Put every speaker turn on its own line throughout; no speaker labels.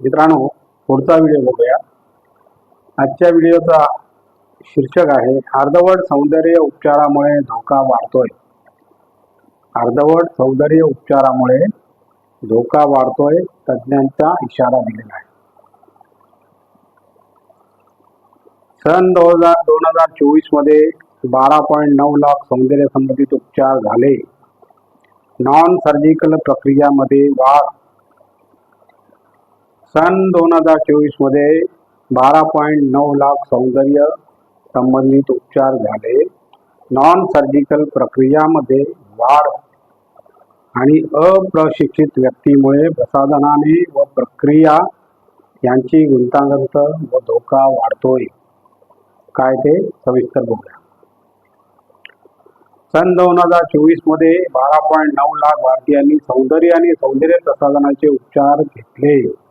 मित्रांनो पुढचा व्हिडिओ बघूया. आजच्या व्हिडिओचा शीर्षक आहे अर्धवट सौंदर्य उपचारामुळे धोका वाढतोय. अर्धवट सौंदर्य उपचारामुळे धोका वाढतोय तज्ज्ञांचा इशारा दिलेला आहे. सन दोन हजार दोन हजार चोवीसमध्ये बारा पॉईंट नऊ लाख सौंदर्य संबंधित उपचार झाले. नॉन सर्जिकल प्रक्रियामध्ये वाढ सन दोन हजार चोवीसमध्ये बारा पॉईंट नऊ लाख सौंदर्य संबंधित उपचार झाले. नॉन सर्जिकल प्रक्रियामध्ये वाढ आणि अप्रशिक्षित व्यक्तीमुळे प्रसाधनाने व प्रक्रिया यांची गुंतागुंत व धोका वाढतोय. काय ते? सविस्तर बघूया. सन दोन हजार चोवीसमध्ये बारा पॉईंट नऊ लाख भारतीयांनी सौंदर्य आणि सौंदर्य प्रसाधनाचे उपचार घेतले.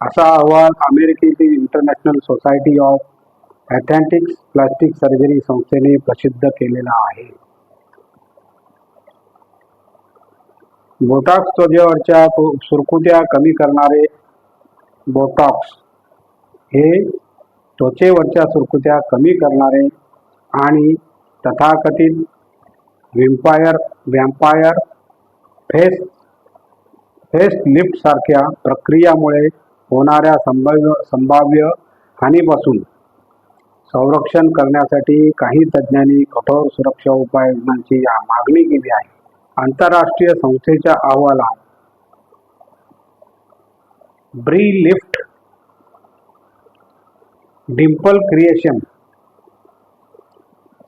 असा अहवाल अमेरिकेतील International Society of aesthetics plastic surgery संस्थेने प्रसिद्ध केलेला आहे. बोटॉक्स त्वचेवरच्या सुरकुत्या कमी करणारे बोटॉक्स हे त्वचेवरच्या सुरकुत्या कमी करणारे आणि तथाकथित विम्पायर व्हॅम्पायर फेस फेस लिफ्टसारख्या प्रक्रियामुळे होणाऱ्या संभाव्य संभाव्य हानीपासून संरक्षण करण्यासाठी काही तज्ज्ञांनी कठोर सुरक्षा उपाययोजनांची मागणी केली आहे. आंतरराष्ट्रीय संस्थेच्या अहवालात ब्री lift dimple creation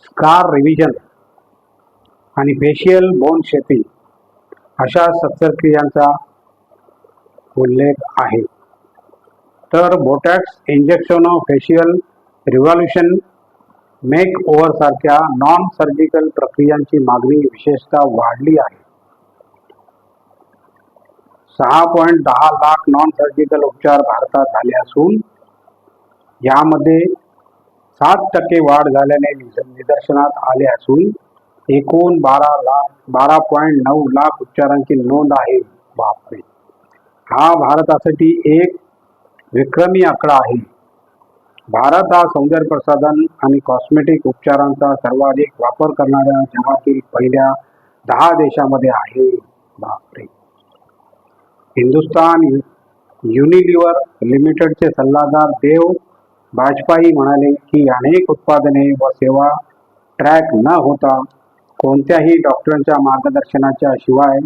scar revision आणि फेशियल बोन शेपिंग अशा शस्त्रक्रियांचा उल्लेख आहे. तर botox injection facial revolution make ओव्हरसारख्या non surgical प्रक्रियांची मागणी विशेषतः वाढली आहे. सहा पॉईंट दहा लाख नॉन सर्जिकल उपचार भारतात झाले असून यामध्ये सात टक्के वाढ झाल्याने निदर्शनात आले असून एकूण बारा लाख बारा पॉईंट नऊ लाख उपचारांची नोंद आहे. बापरे! हा भारतासाठी एक विक्रमी आकडा आहे. भारत हा सौंदर्य प्रसाधन आणि कॉस्मेटिक उपचारांचा सर्वाधिक वापर करणाऱ्या जगातील पहिल्या दहा देशामध्ये आहे. बापरे! हिंदुस्तान युनिलिव्हर लिमिटेडचे सल्लागार देव बाजपाई म्हणाले की अनेक उत्पादने व सेवा ट्रॅक न होता कोणत्याही डॉक्टरांच्या मार्गदर्शनाच्या शिवाय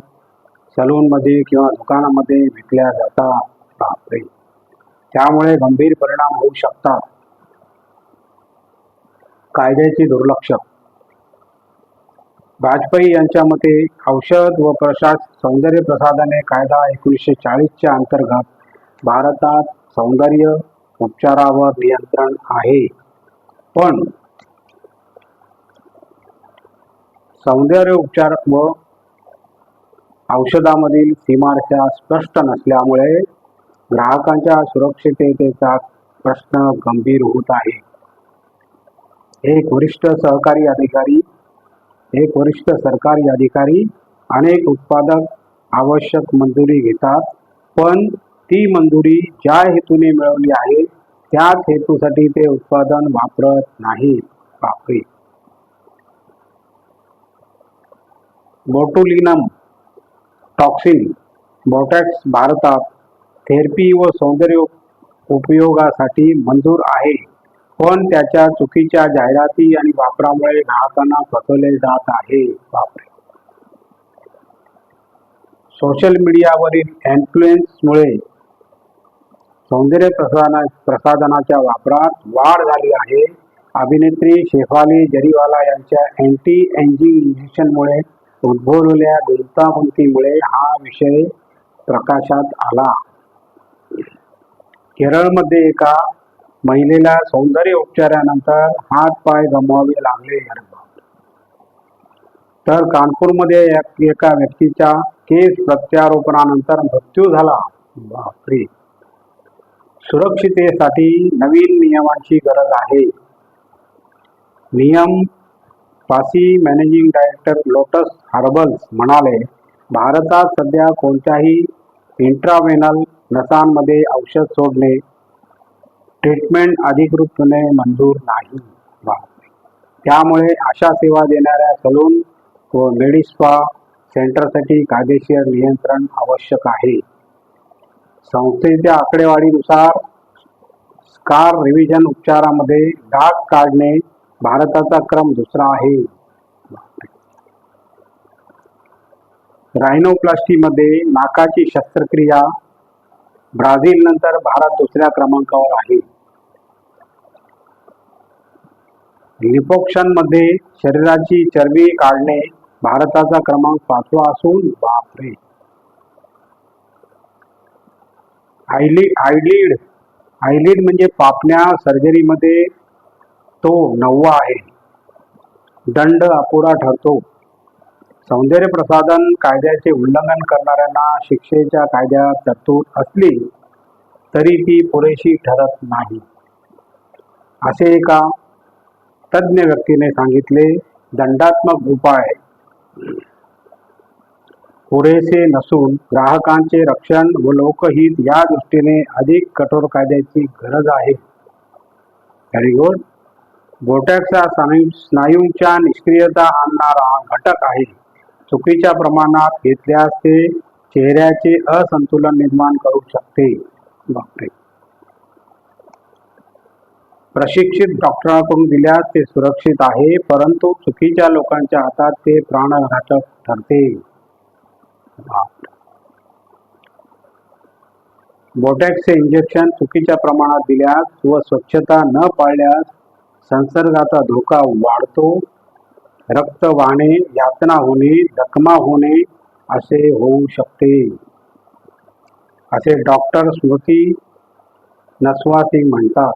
सलूनमध्ये किंवा दुकानामध्ये विकल्या जातात. बापरे! त्यामुळे गंभीर परिणाम होऊ शकतात. कायद्याचे दुर्लक्ष. वाजपेयी यांच्या मते औषध व प्रशास सौंदर्य प्रसाधने कायदा एकोणीसशे चाळीसच्या अंतर्गत भारतात सौंदर्य उपचारावर नियंत्रण आहे. पण सौंदर्य उपचार व औषधामधील सीमारेषा स्पष्ट नसल्यामुळे ग्राहकांच्या सुरक्षिततेचा प्रश्न गंभीर होत आहे. एक वरिष्ठ सहकारी अधिकारी एक वरिष्ठ सरकारी अधिकारी अनेक उत्पादक आवश्यक मंजुरी घेतात पण ती मंजुरी ज्या हेतूने मिळवली आहे त्याच हेतूसाठी ते उत्पादन वापरत नाही बापरे! बोटुलिनम टॉक्सिन बोटॅक्स भारतात थेरपी व सौंदर्य उपयोगासाठी मंजूर आहे. पण त्याच्या चुकीच्या जाहिराती आणि वापरामुळे ग्राहकांना फसवले जात आहे. बापरे. सोशल मीडियावरील इन्फ्लुएन्समुळे सौंदर्य प्रसाधना प्रसाधनाच्या वापरात वाढ झाली आहे. अभिनेत्री शेफाली जरीवाला यांच्या अँटी एंजिंग इंजेक्शनमुळे उद्भवलेल्या गुंतागुंतीमुळे हा विषय प्रकाशात आला. केरळमध्ये एका महिलेला सौंदर्य उपचारानंतर हात पाय गमवावे लागले. तर कानपूरमध्ये एका व्यक्तीच्या केस प्रत्यारोपणानंतर मृत्यू झाला. बापरे! सुरक्षितेसाठी नवीन नियमांची गरज आहे. नियम Passi managing director Lotus Herbals म्हणाले भारतात सध्या कोणत्याही इंट्रावेनल नसांमध्ये औषध सोडणे ट्रीटमेंट अधिकृतपणे मंजूर नाही. त्यामुळे अशा सेवा देणाऱ्या सलून व मेडिस्पा सेंटरसाठी कायदेशीर नियंत्रण आवश्यक आहे. संस्थेच्या आकडेवारीनुसार स्कार रिव्हिजन उपचारामध्ये डाग काढणे भारताचा क्रम दुसरा आहे. रायनोप्लास्टीमध्ये नाकाची शस्त्रक्रिया ब्राझील नंतर भारत दुसऱ्या क्रमांकावर आहे. लिपोक्षणमध्ये शरीराची चरबी काढणे भारताचा क्रमांक पाचवा असून बापरे. आयली आयलीड आयलीड म्हणजे पापण्या सर्जरीमध्ये तो नववा आहे. दंड अपुरा ठरतो. सौंदर्य प्रसाधन कायद्याचे उल्लंघन करणाऱ्यांना शिक्षेच्या कायद्यात तरतूद असली तरी ती पुरेशी ठरत नाही. असे एका तज्ज्ञ व्यक्तीने सांगितले दंडात्मक उपाय पुरेसे नसून ग्राहकांचे रक्षण व लोकहित या दृष्टीने अधिक कठोर कायद्याची गरज आहे. व्हेरी गुड बोटॅक्स हा स्नायू स्नायूंच्या निष्क्रियता आणणारा घटक आहे. चुकीच्या प्रमाणात घेतल्यास ते चेहऱ्याचे असंतुलन निर्माण करू शकते. बापरे. प्रशिक्षित डॉक्टरांकडून दिल्यास ते सुरक्षित आहे परंतु चुकीच्या लोकांच्या हातात ते प्राणघातक ठरते. बोटॅक्सचे इंजेक्शन चुकीच्या प्रमाणात दिल्यास व स्वच्छता न पाळल्यास संसर्गाचा धोका वाढतो. रक्त वाहणे यातना होणे जखमा होणे असे होऊ शकते. असे डॉक्टर स्मृती नसवा सिंग म्हणतात.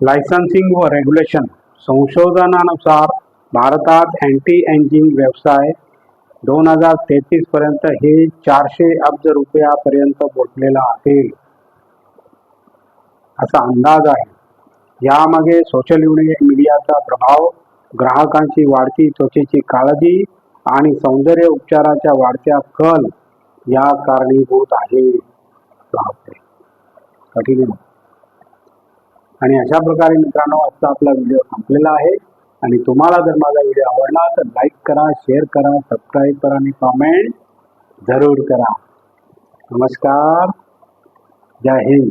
लायसन्सिंग व रेग्युलेशन संशोधनानुसार भारतात अँटी एंजिंग व्यवसाय दोन हजार तेहतीसपर्यंत हे चारशे अब्ज रुपयापर्यंत पोचलेला असेल असा अंदाज आहे. यामागे सोशल मीडियाचा प्रभाव ग्राहकांची वाढती त्वचेची काळजी आणि सौंदर्य उपचाराच्या वाढत्या कल या कारणीभूत आहे. कठीण आणि अशा प्रकारे मित्रांनो आजचा आपला व्हिडिओ संपलेला आहे. आणि तुम्हाला जर माझा व्हिडिओ आवडला तर लाईक करा शेअर करा सबस्क्राईब करा आणि कमेंट जरूर करा. नमस्कार. जय हिंद.